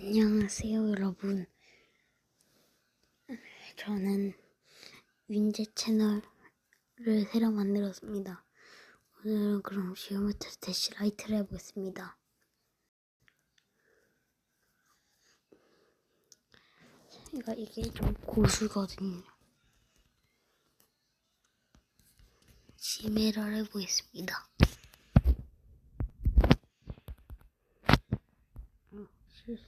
안녕하세요, 여러분. 저는 윈제 채널을 새로 만들었습니다. 오늘은 그럼 지금부터 대시 라이트를 해보겠습니다. 제가 이게 좀 고수거든요. 지메를 해보겠습니다. 어, 실수.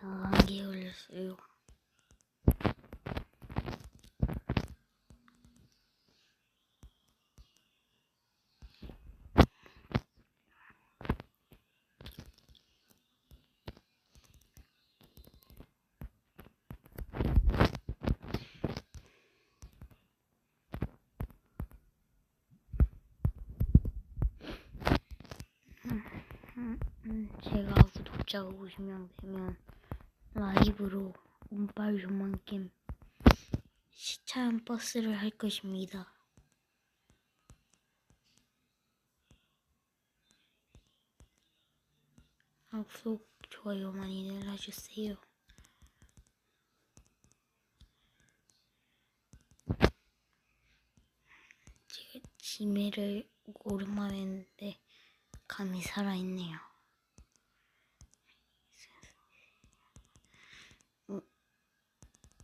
제가 안개 올렸어요. 음, 제가 구독자가 50명 되면 라이브로 운빨 요만겜 시차한 버스를 할 것입니다. 아, 구독, 좋아요 많이들 해주세요. 제가 지메를 오랜만에 했는데 감이 살아있네요.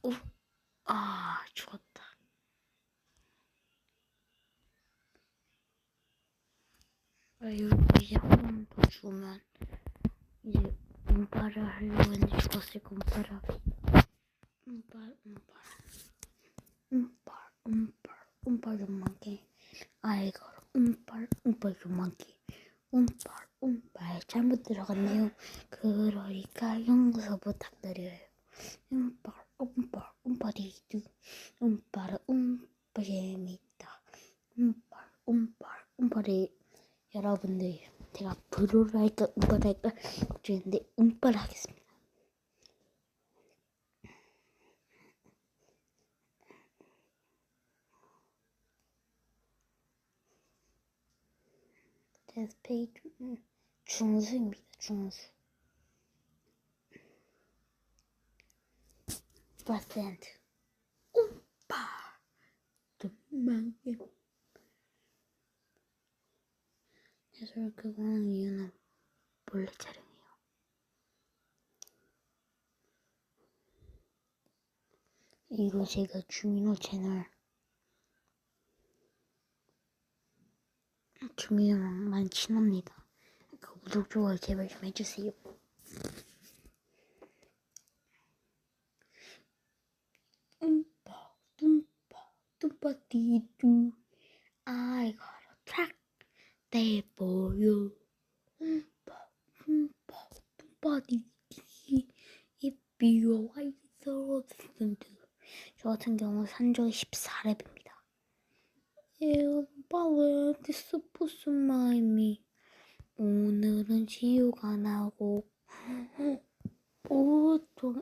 오, 아, 죽었다. 아, 이거 이제 한 죽으면 이제 운빨을 하려고 했는데 죽었으니까 운빨을 하기. 운빨, 운빨. 운빨, 운빨, 운빨 좀만게. 아이고, 운빨, 운빨 좀만게. 운빨, 운빨. 잘못 들어갔네요. 그러니까 용서 부탁드려요. 운빨, 운빨, 운빨이두. 운빨은 운빨 재밌다. 운빨, 운빨, 운빨이 여러분들 제가 할까 운빨 할까 걱정했는데 운빨 하겠습니다. 데스페이드 중수입니다. 중수. 퍼센트 운빨 도망게 해설 끄고 하는 이유는 몰래 촬영이에요. 이거 제가 주민호 채널 주민호랑 친합니다. 그 구독 좋아요 제발 좀 해주세요. tidu. I got a track you are so simple. 저 같은 경우 산조 14렙입니다. 오빠 왜 디스포스 마이미 오늘은 지우가 나고 보통에서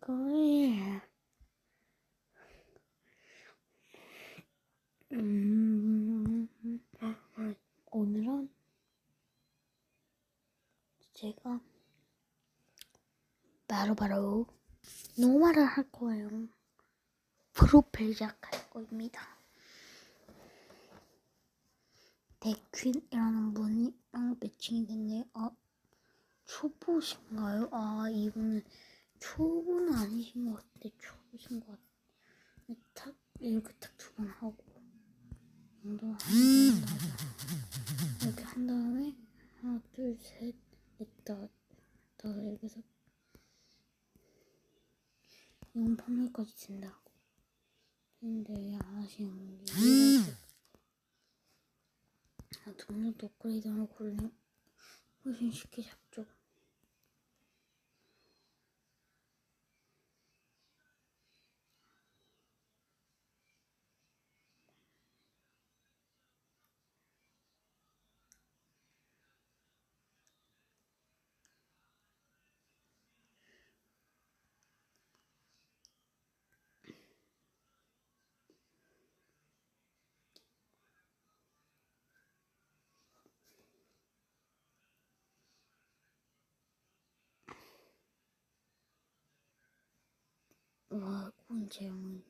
거 음, 오늘은 제가 바로바로 노말을 할 거예요. 프로펠작 할 겁니다. 데퀸이라는 분이랑 매칭이 됐네요. 아, 초보신가요? 아, 이분은 초보는 아니신 것 같은데 초보신 것 같아. 탁 이렇게 탁 두 번 하고 운동 한 다음에 이렇게 한 다음에 하나 둘셋넷 다섯 다섯 이렇게 해서 이건 판매까지 된다고. 근데 왜 안 하시는 게 아, 등록도 업그레이드하고 훨씬 쉽게 잡죠. 와, 그건 재밌네.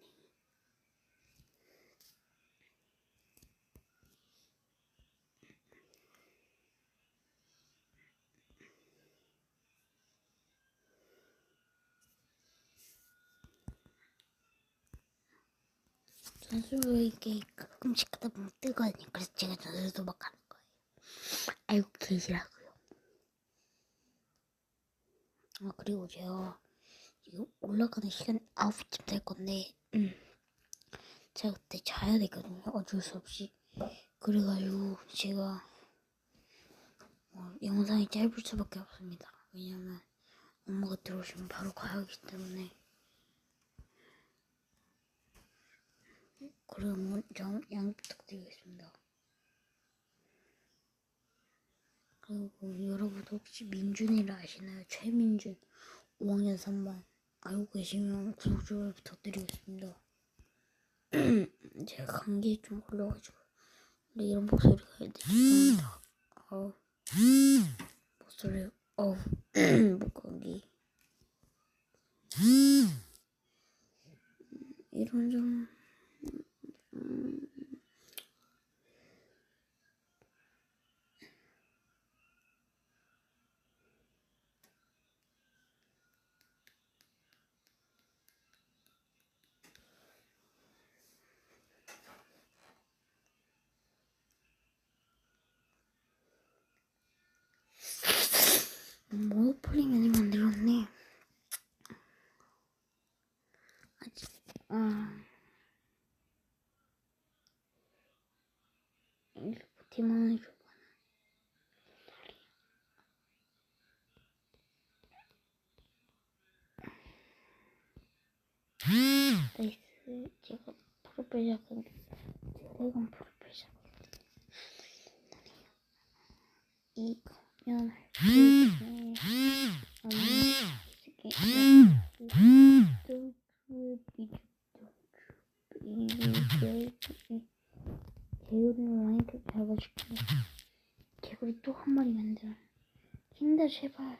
전술로 이게 가끔씩 하다 보면 뜨거든요. 그래서 제가 전술도 막 하는 거예요. 알고 계시라고요. 아, 그리고 제가 지금 올라가는 시간 9시쯤 될 건데, 음. 제가 그때 자야 되거든요. 어쩔 수 없이. 그래가지고 제가 어, 영상이 짧을 수밖에 없습니다. 왜냐면 엄마가 들어오시면 바로 가야 하기 때문에. 그럼 좀양 부탁드리겠습니다. 그리고 여러분 혹시 민준이를 아시나요? 최민준 5학년 3반 알고 계시면 구독 좋아요 부탁드리겠습니다. 제가 감기 좀 걸려가지고 원래 이런 목소리가 죄송합니다. 어우 목소리 어우 목감기 이런 좀 모노폴리 많이 만들었네. 아직 아 이렇게 버티만 해줘. 나이스 제가 프로필 작은 제가 프로필 작은 이거면 개구리를 많이 잡아줄게 개구리 또 한 마리 만들어 킹다 제발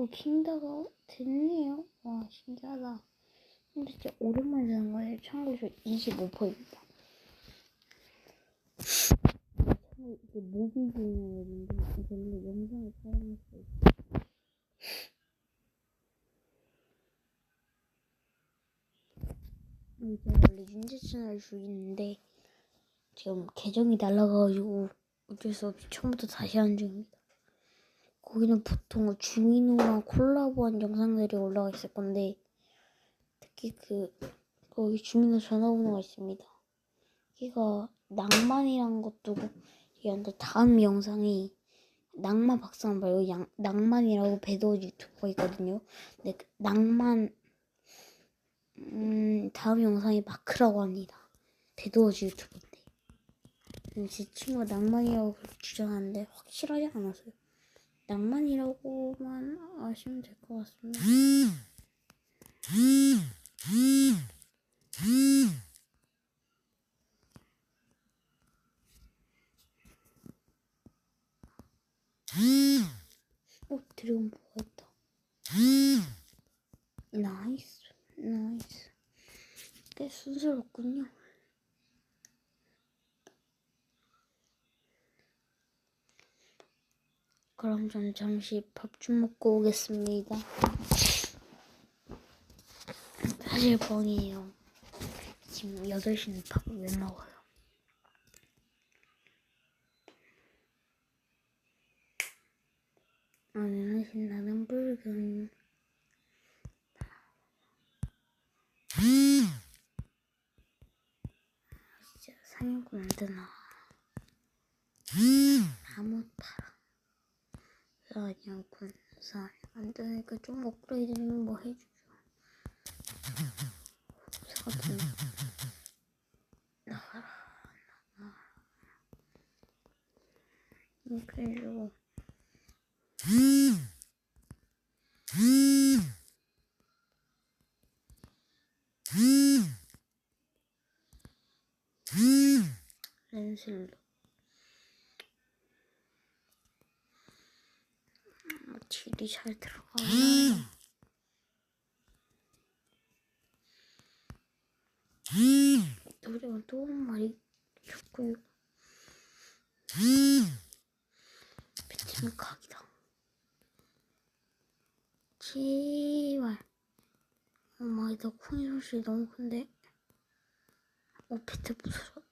오 킹다가 됐네요. 와 신기하다. 근데 진짜 오랜만에 되는 거예요. 참고로 25%입니다. 참고로 이게 모비 중이었는데 이걸로 영상을 촬영했어요. 음, 제가 원래 윤재 채널 중인데 지금 계정이 날라가가지고 어쩔 수 없이 처음부터 다시 하는 중입니다. 거기는 보통 주민우랑 콜라보한 영상들이 올라가 있을 건데 특히 그 거기 주민우 전화번호가 있습니다. 여기가 낭만이라는 것도 얘한테 다음 영상이 낭만 박사는 말고 양, 낭만이라고 배도 유튜버가 있거든요. 근데 그 낭만 음, 다음 영상이 마크라고 합니다. 배도어즈 유튜브인데. 음, 제 친구가 낭만이라고 주장하는데 확실하지 않았어요. 낭만이라고만 아시면 될 것 같습니다. 어, 드래곤 있다. 나이스, 나이스. 꽤 순스럽군요. 그럼 전 잠시 밥 좀 먹고 오겠습니다. 사실 뻥이에요. 지금 8시는 밥을 왜 먹어요? 오늘은 신나는 붉은 진짜 상여금 안 되나 아무 파 라 사냥꾼 살안 되니까 좀 업그레이드는 뭐 해주죠 사돈 나가라 나가라 해주고 렌슬로 말이 잘 들어가. 노래가 너무 많이 좋고요. 배치는 각이다. 제발. 엄마, 이거 콩이 소리 너무 큰데? 어, 배트 부서졌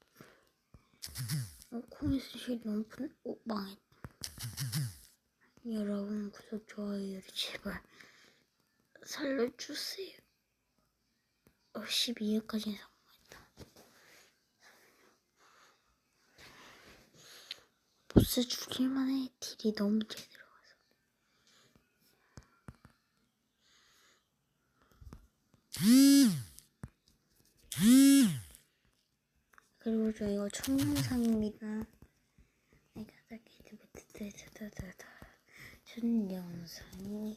어, 콩이 소리 너무 큰데? 어, 망했다. 여러분, 구독, 좋아요, 제발. 살려주세요. 어, 12회까지 성공했다. 보스 죽일만 해. 딜이 너무 잘 들어가서. 그리고 저 이거 첫 영상입니다. 내가 딱히드부터다 첫 영상이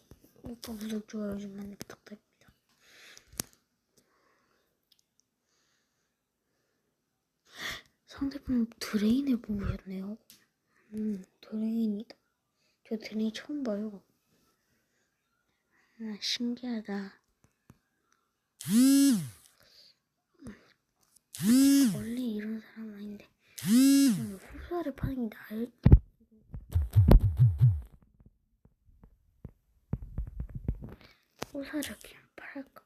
구독 좋아요 좀 많이 부탁드립니다. 상대방 드레인을 보셨네요. 음, 드레인이다. 저 드레인 처음 봐요. 아, 신기하다. 원래 이런 사람 아닌데 음, 호수아를 파는 게 나을 호수아를 그냥 팔까?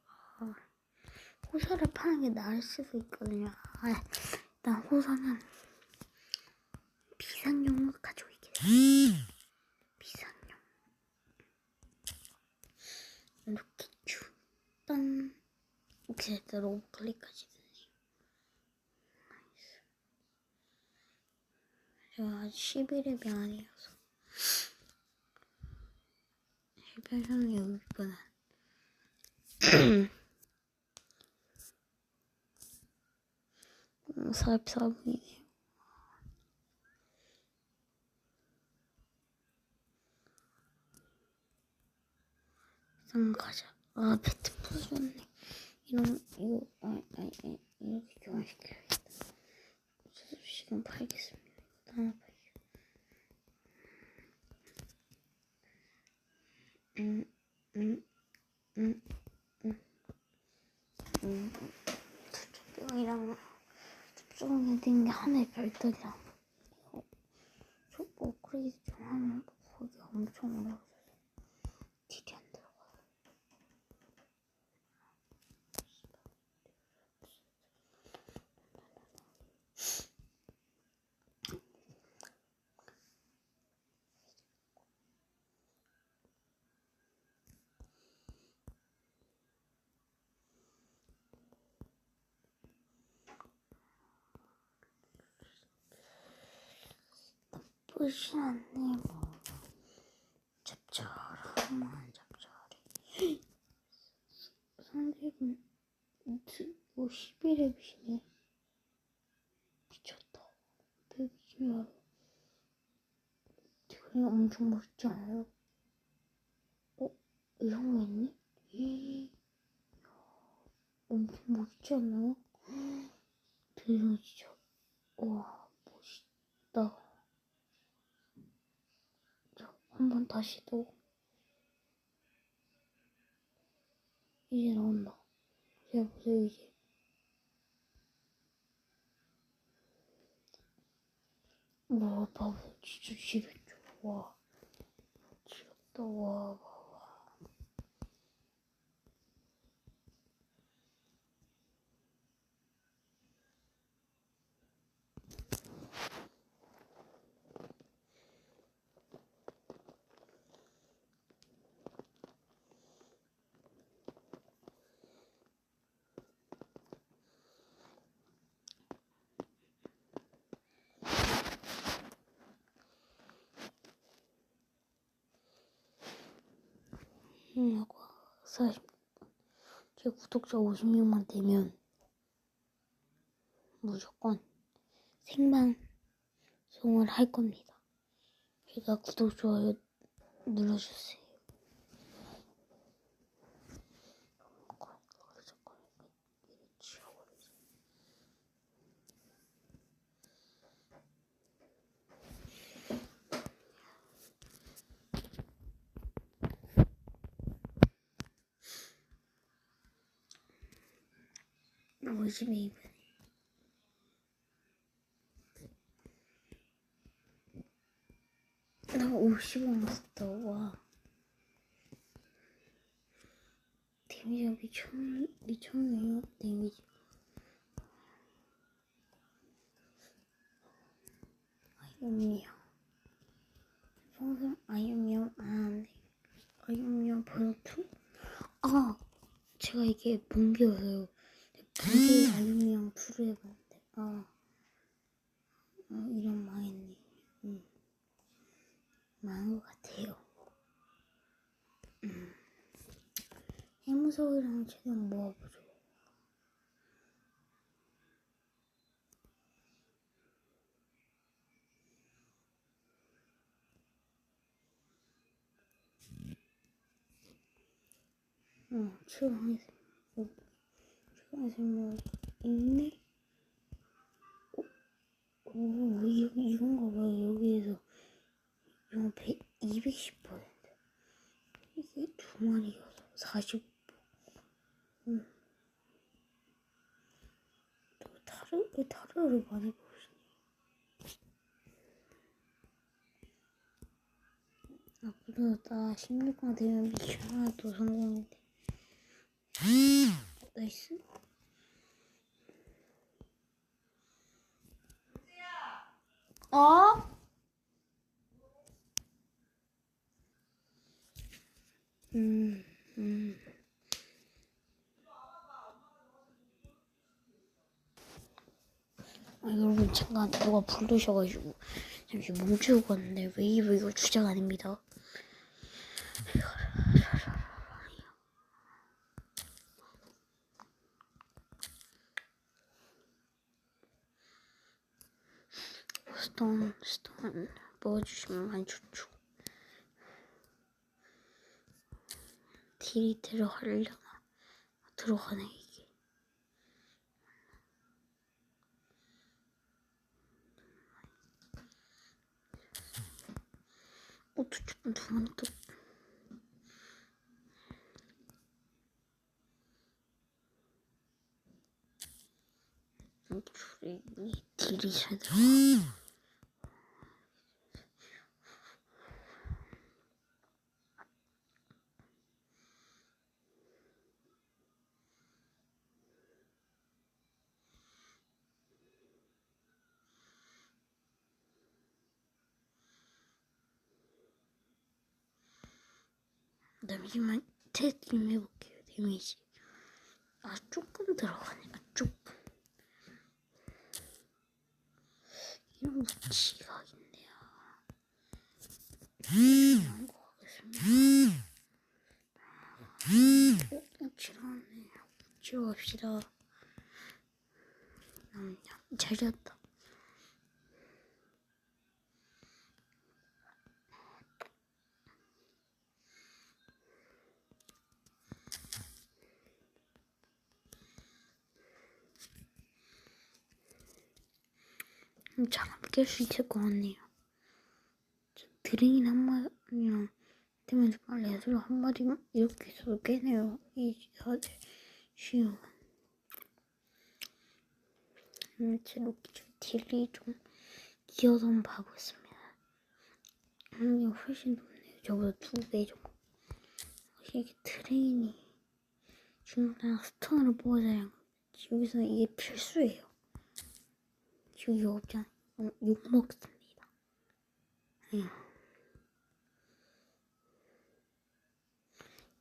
호수아를 파는 게 나을 수도 있거든요. 아, 일단 호수아는 비상용을 가지고 있게 돼 비상용. 이렇게 쭉딴 해서 로봇 클릭까지 되지 제가 아직 11렙이 아니어서. 11렙은 여기구 나 음, 44분이네요 일단 가자. 아 배트 부서졌네. 이런 이거 아니 아니 아니 이렇게 교환시켜야겠다. 지금 팔겠습니다. 음음음음음 하나의 별떡이라 저 업그레이드 좀 하면 거기 엄청 어려워졌어 딜이 안 들어가 나쁘지 않네 뭐 잡자라만 잡자리 상대분 뭐 11렙이시네 미쳤다 배우지마 되게 엄청 멋있지 않아요? 어? 이런 거 있네? 에이. 엄청 멋있지 않나요? 진짜 와 멋있다 자, 한번 다시 또. 이제 나온다. 제가 보세요 이제. 와 봐봐 진짜 지렸죠. 와. 지렸다 와. 음, 하고 사실 제 구독자 50명만 되면 무조건 생방송을 할 겁니다. 그러니까 구독 좋아요 눌러주세요. 조심해 이번에. 나 50원 썼다, 와. 데미지가 미쳤, 미쳤네요, 데미지. 아이언미엄. 방금 아이언미엄 안 아, 아이언미엄 버전 2? 아! 제가 이게 뭉개어요. 번개 아이언미야 2를 해봤는데, 아. 아, 이런 망했네. 음. 망한 것 같아요. 음. 해무석이랑 최대한 모아보죠. 어, 생, 최강 의 생물 있네? 어, 오, 이, 이건가 봐요. 여기에서 이거 100, 210%. 이게 두 마리여서 40. 음. 또 타르, 왜 타르를 많이 보시니? 앞으로 나 16강 되면 미션 하나 더 성공인데. 나이스. 어? 음, 음. 아, 여러분, 잠깐 누가 부르셔가지고 잠시 멈추고 갔는데 웨이브 이거 주작 아닙니다. 스톤, 스톤 먹어주시면 많이 좋죠. 딜이 들어가려나? 들어가네, 이게. 어, 두, 두 마리 또. 이, 이 딜이 잘 들어가. 테스트 좀 해볼게요 데미지 아 조금 들어가네 아 조금 이런 거 지각인데요 이런 거 하겠습니다 어? 지나갔네 지워갑시다 음, 잘 잤다 잘안 깰 수 있을 것 같네요. 저 드링인 한 마리랑 되면서 빨리 애들 한 마리만 이렇게 해서 깨네요. 이 쉬운. 음, 제 로키 좀 딜이 좀 기어서 한번 봐보겠습니다. 음, 이거 훨씬 높네요. 저보다 두 배 정도. 이게 트레인이 중간에 스톤으로 뽑아줘야 여기서 이게 필수예요. 여기 없잖아. 어, 욕 먹습니다. 응.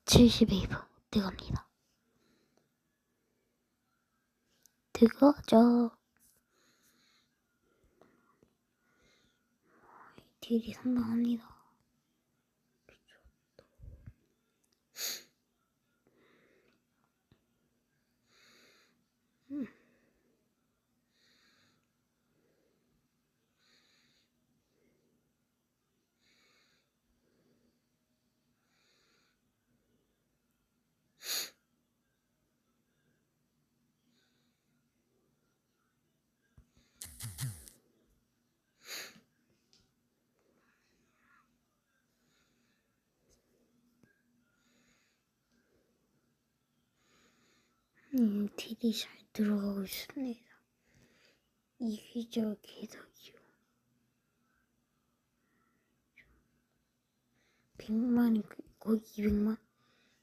72분 들어갑니다. 들어가죠. 딜이 상당합니다. 음, 딜이 잘 들어가고 있습니다. 이기적 기덕이요. 100만이 거의 200만?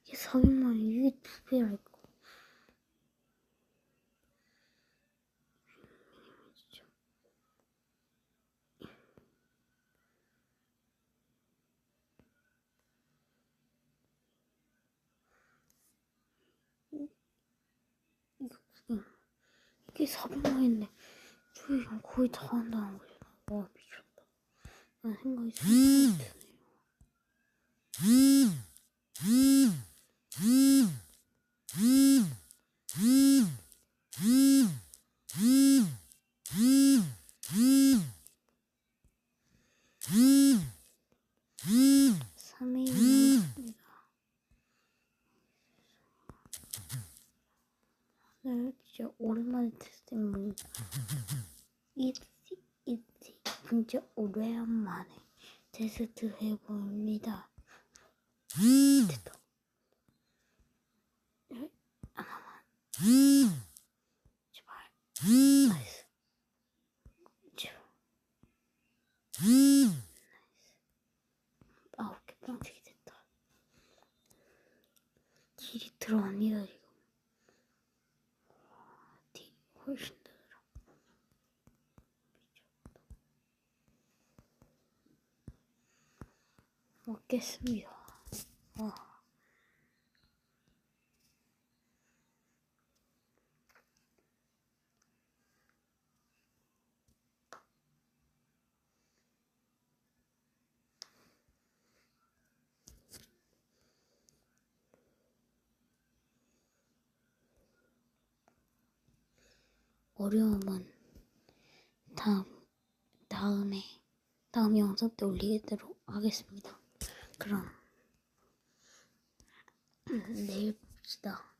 이게 400만이 이게 두 배랄까? 진짜. 이거 그냥 이게 400만인데 저기 그냥 거의 다 한다는 거잖아. 와 미쳤다. 라는 생각이 드네요. 삼일입니다 네, 진짜 오랜만에 테스트해보니 이지 이지 진짜 오랜만에 테스트 해봅니다. 됐다. 에? 하나만. 제발. 나이스. 제발. 나이스. 아홉 개 뻥튀기 됐다. 딜이 들어갑니다 지금. 딜이 훨씬 더 들어. 미쳤다. 먹겠습니다. 와. 어려움은 다음 다음에 다음 영상 때 올리도록 하겠습니다. 그럼 내일 봅시다.